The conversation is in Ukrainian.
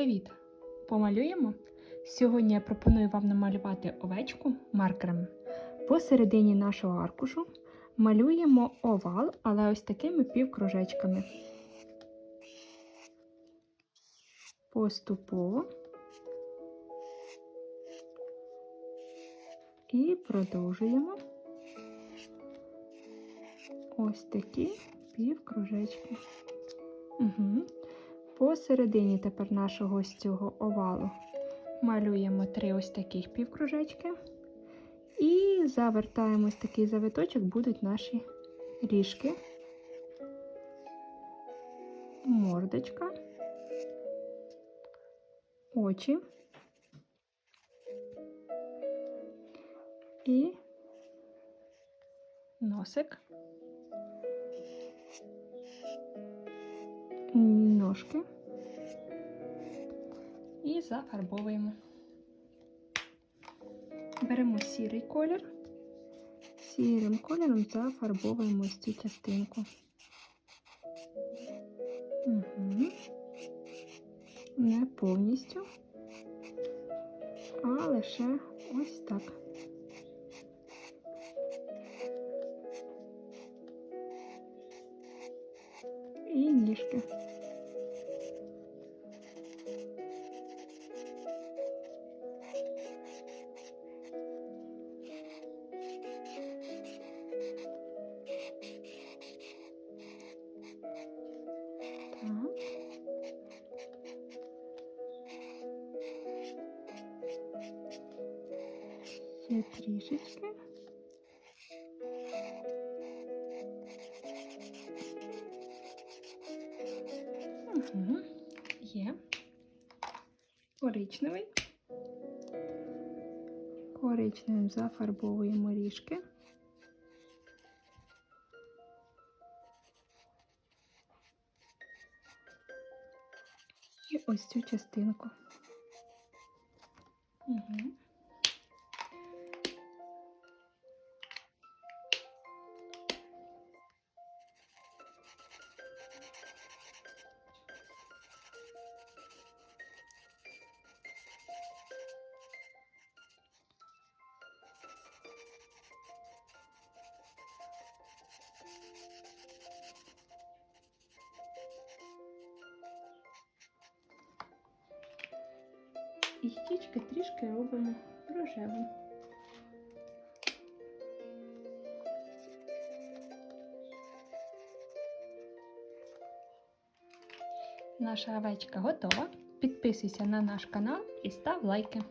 Привіт! Помалюємо? Сьогодні я пропоную вам намалювати овечку маркерами. Посередині нашого аркушу малюємо овал, але ось такими півкружечками. Поступово. І продовжуємо ось такі півкружечки. Угу. Посередині тепер нашого ось цього овалу малюємо три ось таких півкружечки. І завертаємо ось такий завиточок, будуть наші ріжки, мордочка, очі і носик. Ножки і зафарбовуємо. Беремо сірий колір, сірим кольором зафарбовуємо ось цю частинку. Угу. Не повністю, а лише ось так. І ніжки. Ще трішечки. Угу. Є. Коричневий. Коричневим зафарбовуємо ріжки. І ось цю частинку. Угу. І стічки трішки робимо рожевим. Наша овечка готова. Підписуйся на наш канал і став лайки.